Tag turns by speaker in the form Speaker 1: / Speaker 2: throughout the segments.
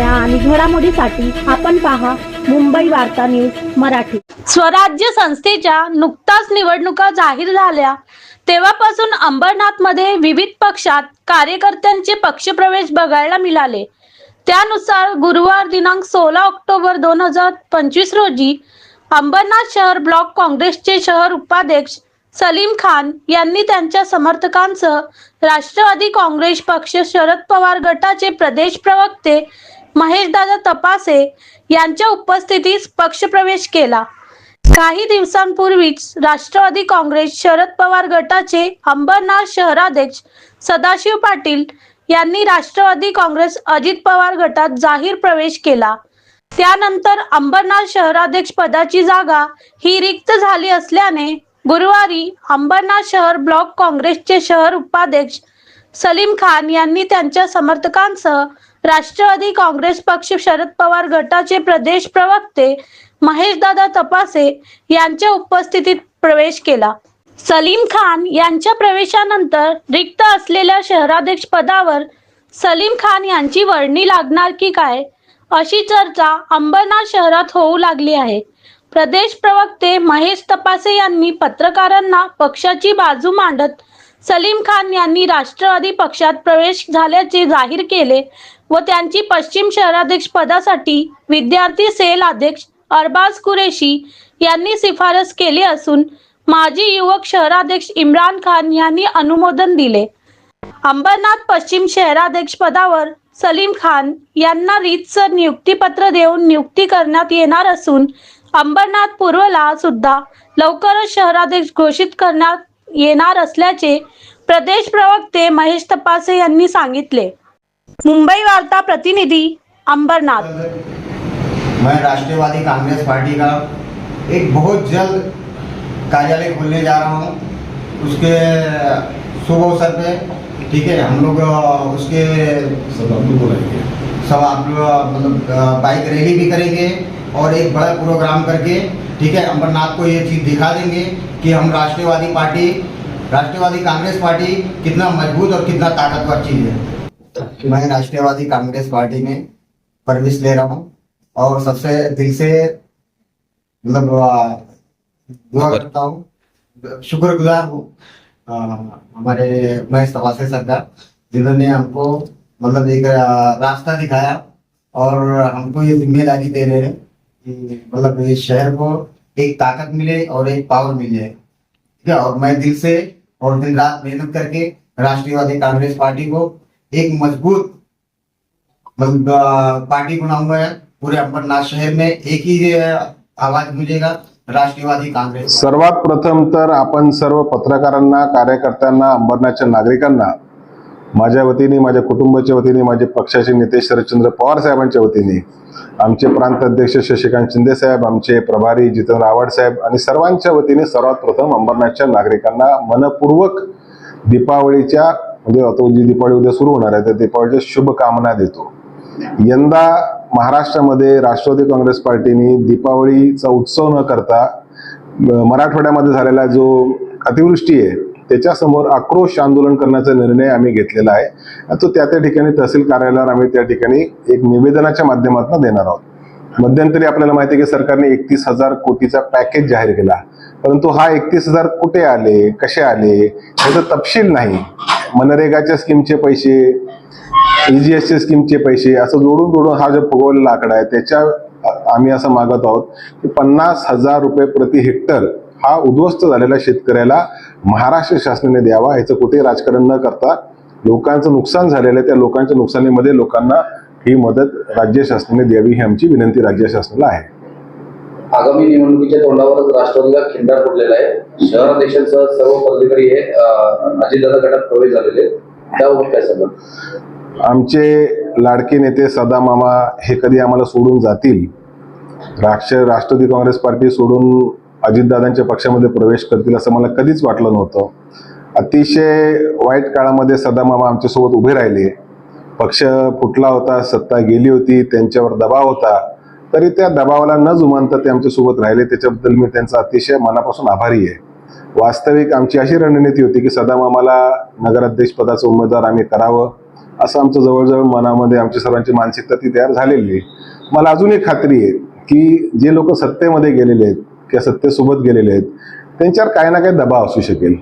Speaker 1: बातम्या आणि घडामोडीसाठी आपण पहा मुंबई वार्ता न्यूज मराठी. स्वराज्य संस्थेच्या नुकताच निवडणुका जाहीर झाल्या. तेव्हापासून अंबरनाथमध्ये विविध पक्षात कार्यकर्त्यांचे पक्षप्रवेश बघायला मिळाले. त्यानुसार गुरुवार दिनांक सोळा ऑक्टोबर दोन हजार पंचवीस रोजी अंबरनाथ शहर ब्लॉक काँग्रेसचे शहर उपाध्यक्ष सलीम खान यांनी त्यांच्या समर्थकांसह राष्ट्रवादी काँग्रेस पक्ष शरद पवार गटाचे प्रदेश प्रवक्ते महेशदादा तपासे यांच्या उपस्थितीत पक्षप्रवेश केला. काही दिवसांपूर्वीच राष्ट्रवादी काँग्रेस शरद पवार गटाचे अंबरनाथ शहराध्यक्ष सदाशिव पाटील यांनी राष्ट्रवादी काँग्रेस अजित पवार गटात जाहीर प्रवेश केला. त्यानंतर अंबरनाथ शहराध्यक्ष पदाची जागा ही रिक्त झाली असल्याने गुरुवारी अंबरनाथ शहर ब्लॉक काँग्रेसचे शहर उपाध्यक्ष सलीम खान यांनी त्यांच्या समर्थकांसह राष्ट्रवादी काँग्रेस पक्ष शरद पवार गटाचे प्रदेश प्रवक्ते महेशदादा तपासे यांच्या उपस्थितीत प्रवेश केला. सलीम खान यांच्या प्रवेशानंतर रिक्त असलेल्या शहराध्यक्ष पदावर सलीम खान यांची वर्णी लागणार की काय? अशी चर्चा अंबरनाथ शहरात होऊ लागली आहे. प्रदेश प्रवक्ते महेश तपासे यांनी पत्रकारांना पक्षाची बाजू मांडत सलीम खान यांनी राष्ट्रवादी पक्षात प्रवेश झाल्याचे जाहीर केले. व त्यांची पश्चिम शहराध्यक्ष पदासाठी विद्यार्थी सेल अध्यक्ष अरबाज कुरेशी यांनी शिफारस केली असून माजी युवक शहराध्यक्ष इम्रान खान यांनी अनुमोदन दिले. अंबरनाथ पश्चिम शहराध्यक्ष पदावर सलीम खान यांना रीतसर नियुक्तीपत्र देऊन नियुक्ती करण्यात येणार असून अंबरनाथ पूर्वला सुद्धा लवकरच शहराध्यक्ष घोषित करण्यात येणार असल्याचे प्रदेश प्रवक्ते महेश तपासे यांनी सांगितले. मुंबई वार्ता प्रतिनिधि अंबरनाथ।
Speaker 2: मैं राष्ट्रवादी कांग्रेस पार्टी का एक बहुत जल्द कार्यालय खोलने जा रहा हूँ। उसके शुभ अवसर पे ठीक है हम लोग उसके
Speaker 3: सब आपको बुलाएँगे।
Speaker 2: सब आप लोग मतलब बाइक रैली भी करेंगे और एक बड़ा प्रोग्राम करके ठीक है अमरनाथ को ये चीज़ दिखा देंगे कि हम राष्ट्रवादी पार्टी राष्ट्रवादी कांग्रेस पार्टी कितना मज़बूत और कितना ताकतवर चीज़ है। मैं राष्ट्रवादी कांग्रेस पार्टी में प्रवेश ले रहा हूँ और सबसे दिल से मतलब दुआ करता हूँ शुक्रगुजार हूँ हमारे महेश तवासे सर का जिन्होंने हमको मतलब एक रास्ता दिखाया और हमको ये ज़िम्मेदारी दे रहे हैं कि मतलब इस शहर को एक ताकत मिले और एक पावर मिल। ठीक है? और मैं दिल से और दिन रात मेहनत करके राष्ट्रवादी कांग्रेस पार्टी को एक मजबूत पार्टी बनाऊंगा पूरे अंबरनाथ शहर में एक ही आवाज मिलेगा राष्ट्रवादी कांग्रेस
Speaker 3: सर्वात प्रथम तर आपण सर्व पत्रकारांना कार्यकर्त्यांना अंबरनाथच्या नागरिकांना माझ्या वतीने माझ्या कुटुंबाच्या वतीने माझे पक्षाचे नेते शरदचंद्र पवार साहेबांच्या वतीने आमचे प्रांत अध्यक्ष शशिकांत शिंदे साहेब आमचे प्रभारी जितेंद्र आव्हाड साहेब आणि सर्वांच्या वतीने सर्वात प्रथम अंबरनाथच्या नागरिकांना मनपूर्वक दीपावलीच्या म्हणजे आता जी दीपावली उद्या सुरू होणार आहे त्या दीपावलीच्या शुभकामना देतो. यंदा महाराष्ट्रामध्ये राष्ट्रवादी काँग्रेस पार्टीने दीपावलीचा उत्सव न करता मराठवाड्यामध्ये झालेला जो अतिवृष्टी आहे त्याच्यासमोर आक्रोश आंदोलन करण्याचा निर्णय आम्ही घेतलेला आहे. तो त्या त्या ठिकाणी तहसील कार्यालयावर आम्ही त्या ठिकाणी एक निवेदनाच्या माध्यमातून देणार आहोत. मध्यंतरी आपल्याला माहिती आहे की सरकारने एकतीस हजार कोटीचा पॅकेज जाहीर केला. परंतु हा एकतीस हजार कुठे आले कसे आले याचा तपशील नाही. मनरेगाच्या स्कीमचे पैसे ईजीएसचे स्कीमचे पैसे असं जोडून जोडून हा जो फुगवलेला आकडा आहे त्याच्या आम्ही असं मागत आहोत की पन्नास हजार रुपये प्रति हेक्टर हा उद्ध्वस्त झालेला शेतकऱ्याला महाराष्ट्र शासनाने द्यावा याचं कुठे राजकारण न करता लोकांचं नुकसान झालेलं आहे त्या लोकांच्या नुकसानीमध्ये लोकांना ही मदत राज्य शासनाने द्यावी ही आमची विनंती राज्य शासनाला आहे.
Speaker 4: आगामी निवडणुकीच्या तोंडावरच राष्ट्रवादीला खिंडार फुटलेला आहे. शहराध्यक्षांसह सर्व पदाधिकारी हे अजितदादा गटात प्रवेश झालेले त्याबाबत काय सांगा
Speaker 3: आमचे लाडके नेते सदामामा हे कधी आम्हाला सोडून जातील? राष्ट्र राष्ट्रवादी काँग्रेस पार्टी सोडून अजितदादांच्या पक्षामध्ये प्रवेश करतील असं मला कधीच वाटलं नव्हतं. अतिशय वाईट काळामध्ये सदामामा आमच्यासोबत उभे राहिले. पक्ष फुटला होता सत्ता गेली होती त्यांच्यावर दबाव होता. तरी त्या दबावाला न जुमानता ते आमच्यासोबत राहिले. त्याच्याबद्दल मी त्यांचा अतिशय मनापासून आभारी आहे. वास्तविक आमची अशी रणनीती होती की सदाम आम्हाला नगराध्यक्ष पदाचं उमेदवार आम्ही करावं असं आमचं जवळजवळ मनामध्ये आमच्या सर्वांची मानसिकता ती तयार झालेली आहे. मला अजून एक खात्री आहे की जे लोक सत्तेमध्ये गेलेले आहेत किंवा सत्तेसोबत गेलेले आहेत त्यांच्यावर काही ना काही दबाव असू शकेल.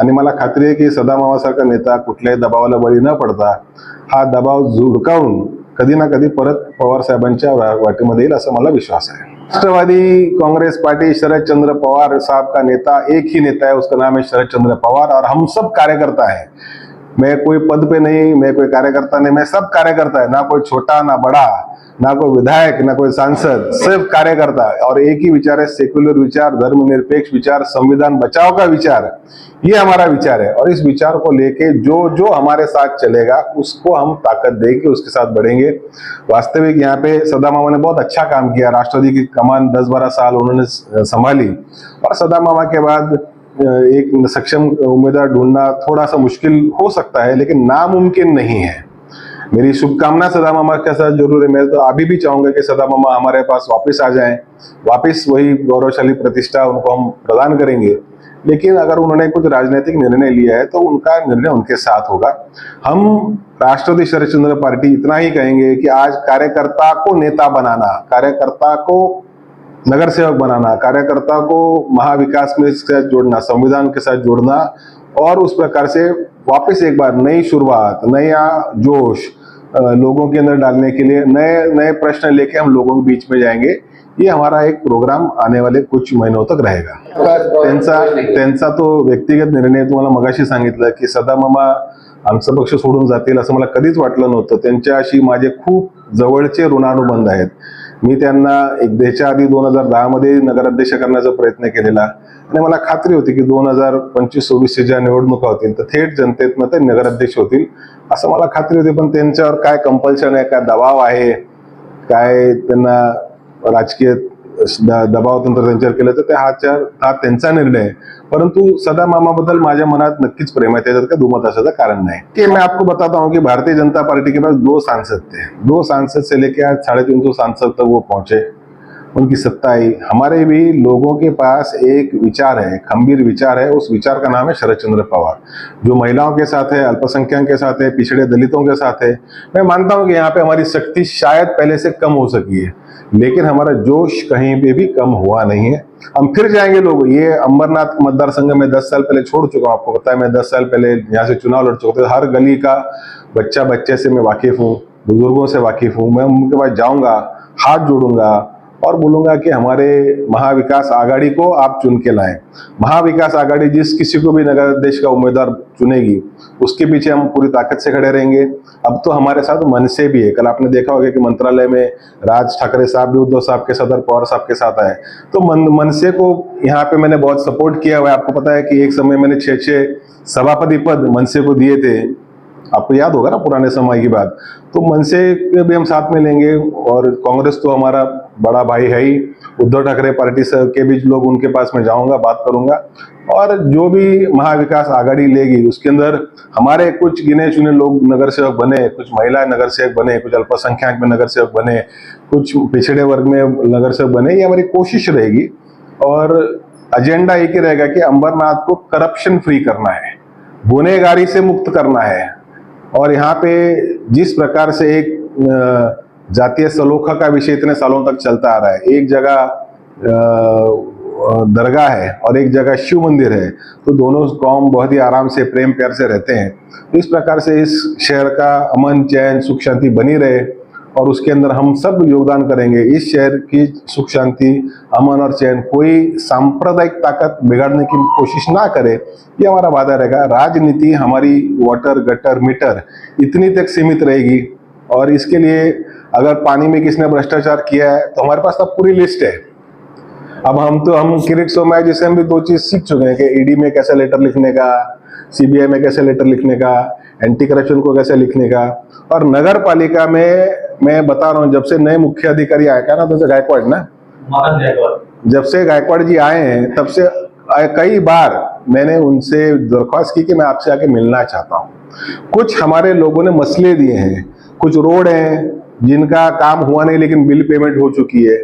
Speaker 3: आणि मला खात्री आहे की सदामावासारखा नेता कुठल्याही दबावाला बळी न पडता हा दबाव झुडकावून कधी ना कधी परत पवार साहेबांच्या वाटीमध्ये वाटेमध्ये येईल असं मला विश्वास आहे. राष्ट्रवादी कांग्रेस पार्टी शरदचंद्र पवार साहब का नेता एक ही नेता है उसका नाम है शरदचंद्र पवार और हम सब कार्यकर्ता है। मैं कोई पद पे नहीं, मैं कोई कार्यकर्ता नहीं, मैं सब कार्यकर्ता है, ना कोई छोटा, ना बड़ा, ना कोई विधायक, ना कोई सांसद, सिर्फ़ कार्यकर्ता और एक ही विचार है सेक्युलर विचार, धर्मनिरपेक्ष विचार, संविधान बचाव का विचार। ये हमारा विचार है। और इस विचार को लेके जो जो हमारे साथ चलेगा, उसको हम ताकत देंगे उसके साथ बढ़ेंगे। वास्तविक यहाँ पे सदा मामा ने बहुत अच्छा काम किया। राष्ट्रवादी की कमान दस बारह साल उन्होंने संभाली। और सदा मामा के बाद एक सक्षम उम्मीदवार ढूंढना थोड़ा सा मुश्किल हो सकता है, लेकिन नामुमकिन नहीं है। मेरी शुभकामना सदा मामा के साथ ज़रूर है। मैं तो अभी भी चाहूँगा कि सदा मामा हमारे पास वापस आ जाएँ, वापस वही गौरवशाली प्रतिष्ठा उनको हम प्रदान करेंगे। लेकिन अगर उन्होंने कुछ राजनीतिक निर्णय लिया है तो उनका निर्णय उनके साथ होगा। हम राष्ट्रवादी शरद चंद्र पार्टी इतना ही कहेंगे कि आज कार्यकर्ता को नेता बनाना, कार्यकर्ता को नगर सेवक बनाना कार्यकर्ता को महाविकास में साथ जोड़ना संविधान के साथ जोड़ना और उस प्रकार से वापस एक बार नई शुरुआत नया जोश लोगों के अंदर डालने के लिए नए नए प्रश्न लेके हम लोगों के बीच में जाएंगे। ये हमारा एक प्रोग्राम आने वाले कुछ महीनों तक रहेगा। त्यांचा त्यांचा तो व्यक्तिगत निर्णय तुम्हाला मगाशी सांगितलं की सदा मामा आमचा पक्ष सोडून जातील असं मला कधीच वाटलं नव्हतं. त्यांच्याशी माझे खूप जवळचे ऋणानुबंध आहेत. मी त्यांना एक त्याच्या आधी दोन हजार दहामध्ये नगराध्यक्ष करण्याचा प्रयत्न केलेला. आणि मला खात्री होती की दोन हजार पंचवीस सव्वीसच्या ज्या निवडणुका होतील तर थेट जनतेतनं ते नगराध्यक्ष होतील असं मला खात्री होती. पण त्यांच्यावर काय कंपल्शन आहे काय दबाव आहे काय त्यांना राजकीय दबाव तंत्र त्यांच्यावर केलं तर ते हाच्या हा त्यांचा निर्णय आहे. परंतु सदा मामाबद्दल माझ्या मनात नक्कीच प्रेम आहे त्याच्यात काय दुमत असायचं कारण नाही. की मैं आपको बताता हूँ कि भारतीय जनता पार्टी के पास दो सांसद थे. दो सांसद से लेके आज साढ़े तीन सौ सांसद तक वो पहुंचे. उनकी सत्ता आई हमारे भी लोगों के पास एक विचार है खंबीर विचार है, उस विचार का नाम है शरद चंद्र पवार। जो महिलाओं के साथ है, अल्पसंख्यक के साथ है, पिछड़े दलितों के साथ है, मैं मानता हूँ कि यहाँ पे हमारी शक्ति शायद पहले से कम हो सकी है, लेकिन हमारा जोश कहीं पे भी कम हुआ नहीं है। हम फिर जाएँगे लोग, ये अंबरनाथ मतदार संघ में दस साल पहले छोड़ चुका हूँ, आपको पता है, मैं दस साल पहले यहाँ से चुनाव लड़ चुका था, हर गली का बच्चा बच्चे से मैं वाकिफ हूँ, बुज़ुर्गों से वाकिफ हूँ, मैं उनके पास जाऊँगा, हाथ जोड़ूँगा और बोलूँगा कि हमारे महाविकास आघाड़ी को आप चुन के लाएँ। महाविकास आघाड़ी जिस किसी को भी नगर अध्यक्ष का उम्मीदवार चुनेगी उसके पीछे हम पूरी ताकत से खड़े रहेंगे। अब तो हमारे साथ मनसे भी है। कल आपने देखा होगा कि मंत्रालय में राज ठाकरे साहब भी उद्धव साहब के साथ और पवार साहब के साथ आए। तो मन, मनसे को यहाँ पे मैंने बहुत सपोर्ट किया हुआ है। आपको पता है कि एक समय मैंने छः छः सभापति पद मनसे को दिए थे। आपको याद होगा ना पुराने समय की बात। तो मनसे भी हम साथ में लेंगे और कांग्रेस तो हमारा बड़ा भाई है ही। उद्धव ठाकरे पार्टी से के बीच लोग उनके पास में जाऊँगा, बात करूँगा। और जो भी महाविकास आघाड़ी लेगी, उसके अंदर हमारे कुछ गिने चुने लोग नगर सेवक बने, कुछ महिला नगर सेवक बने, कुछ अल्पसंख्यक में नगर सेवक बने, कुछ पिछड़े वर्ग में नगर सेवक बने, ये हमारी कोशिश रहेगी। और एजेंडा एक ही रहेगा कि अंबरनाथ को करप्शन फ्री करना है गुनेगारी से मुक्त करना है। और यहाँ पे जिस प्रकार से एक जातीय सलोखा का विषय इतने सालों तक चलता आ रहा है। एक जगह दरगाह है और एक जगह शिव मंदिर है। तो दोनों कौम बहुत ही आराम से, प्रेम प्यार से रहते हैं। तो इस प्रकार से इस शहर का अमन, चैन, सुख शांति बनी रहे और उसके अंदर हम सब योगदान करेंगे। इस शहर की सुख शांति, अमन और चैन कोई सांप्रदायिक ताकत बिगाड़ने की कोशिश ना करे, ये हमारा वादा रहेगा। राजनीति हमारी वाटर गटर मीटर इतनी तक सीमित रहेगी और इसके लिए अगर पानी में किसने भ्रष्टाचार किया है तो हमारे पास अब पूरी लिस्ट है। अब हम तो हम किरिट हम भी दो चीज़ सीख चुके हैं कि ईडी में कैसे लेटर लिखने का सीबीआई में कैसे लेटर लिखने का एंटी करप्शन को कैसे लिखने का और नगर पालिका में मैं बता रहा हूँ जब से नए मुख्य अधिकारी आए क्या ना तो गायकवाड़ ना? जब से गायकवाड़ जी आए हैं तब से कई बार मैंने उनसे दरख्वास्त की कि मैं आपसे आके मिलना चाहता हूँ। कुछ हमारे लोगों ने मसले दिए हैं कुछ रोड हैं जिनका काम हुआ नहीं, लेकिन बिल पेमेंट हो चुकी है।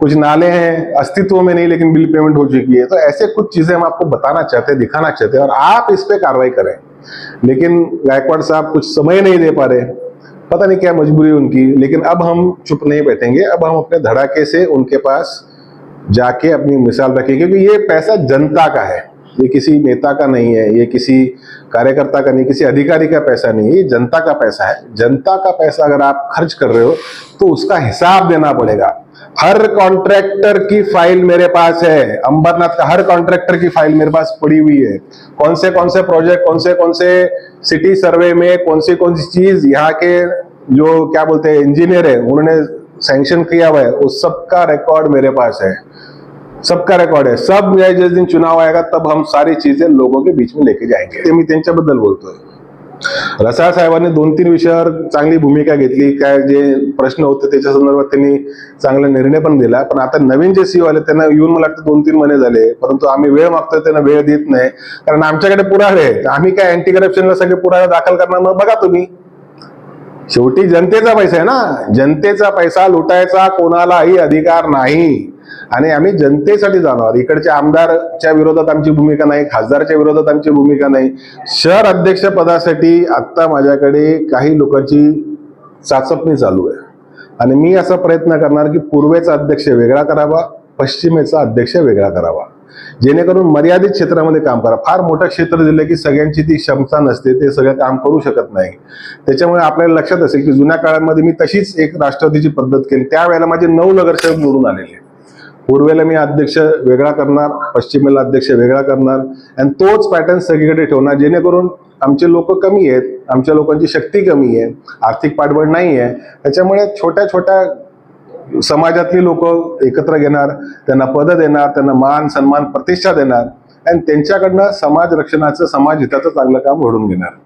Speaker 3: कुछ नाले हैं, अस्तित्व में नहीं, लेकिन बिल पेमेंट हो चुकी है। तो ऐसे कुछ चीज़ें हम आपको बताना चाहते हैं, दिखाना चाहते हैं, और आप इस पे कार्रवाई करें। लेकिन गायकवाड़ साहब कुछ समय नहीं दे पा रहे। पता नहीं क्या मजबूरी उनकी, लेकिन अब हम चुप नहीं बैठेंगे। अब हम अपने धड़ाके से उनके पास जाके अपनी मिसाल रखेंगे क्योंकि ये पैसा जनता का है। ये किसी नेता का नहीं है, ये किसी कार्यकर्ता का नहीं, किसी अधिकारी का पैसा नहीं है ये जनता का पैसा है। जनता का पैसा अगर आप खर्च कर रहे हो तो उसका हिसाब देना पड़ेगा। हर कॉन्ट्रैक्टर की फ़ाइल मेरे पास है। अंबरनाथ का हर कॉन्ट्रैक्टर की फ़ाइल मेरे पास पड़ी हुई है। कौन से कौन से प्रोजेक्ट कौन से कौन से सिटी सर्वे में कौन सी कौन सी चीज़ यहाँ के जो क्या बोलते हैं इंजीनियर है, उन्होंने सैंक्शन किया हुआ है, उस सबका रिकॉर्ड मेरे पास है। सबका रेकॉर्ड आहे सब जिस दिन चुनाव आएगा तब हम सारी चीजें लोगों के बीच में लेके जाएंगे। ते मी त्यांच्याबद्दल बोलतोय। रसाळ साहेबांनी दोन तीन विषयावर चांगली भूमिका घेतली. काय जे प्रश्न होते त्याच्या संदर्भात त्यांनी चांगला निर्णय पण दिला. पण आता नवीन जे सीओ आले त्यांना येऊन मला वाटतं दोन तीन महिने झाले. परंतु आम्ही वेळ मागतोय त्यांना वेळ देत नाही. कारण आमच्याकडे पुरावे आहेत. आम्ही काय अँटी करप्शनला सगळे पुरावे दाखल करणार मग बघा तुम्ही. शेवटी जनतेचा पैसा आहे ना. जनतेचा पैसा लुटायचा कोणालाही अधिकार नाही. आणि आम्ही जनतेसाठी जाणार. इकडच्या आमदारच्या विरोधात आमची भूमिका नाही खासदारच्या विरोधात आमची भूमिका नाही. शहर अध्यक्ष पदासाठी आत्ता माझ्याकडे काही लोकांची चाचपणी चालू आहे. आणि मी असा प्रयत्न करणार की पूर्वेचा अध्यक्ष वेगळा करावा पश्चिमेचा अध्यक्ष वेगळा करावा. जेणेकरून मर्यादित क्षेत्रामध्ये काम करा. फार मोठं क्षेत्र दिलं की सगळ्यांची ती क्षमता नसते ते सगळं काम करू शकत नाही. त्याच्यामुळे आपल्याला लक्षात असेल की जुन्या काळामध्ये मी तशीच एक राष्ट्रवादीची पद्धत केली. त्यावेळेला माझे नऊ नगरसेवक निवडून आलेले. पूर्वेला मी अध्यक्ष वेगळा करणार पश्चिमेला अध्यक्ष वेगळा करणार आणि तोच पॅटर्न सगळीकडे ठेवणार जेणेकरून आमचे लोक कमी आहेत आमच्या लोकांची शक्ती कमी आहे आर्थिक पाठबळ नाही आहे. त्याच्यामुळे छोट्या छोट्या समाजातली लोक एकत्र घेणार त्यांना पदं देणार त्यांना मान सन्मान प्रतिष्ठा देणार आणि त्यांच्याकडनं समाज रक्षणाचं समाज हिताचं चांगलं काम घडून घेणार.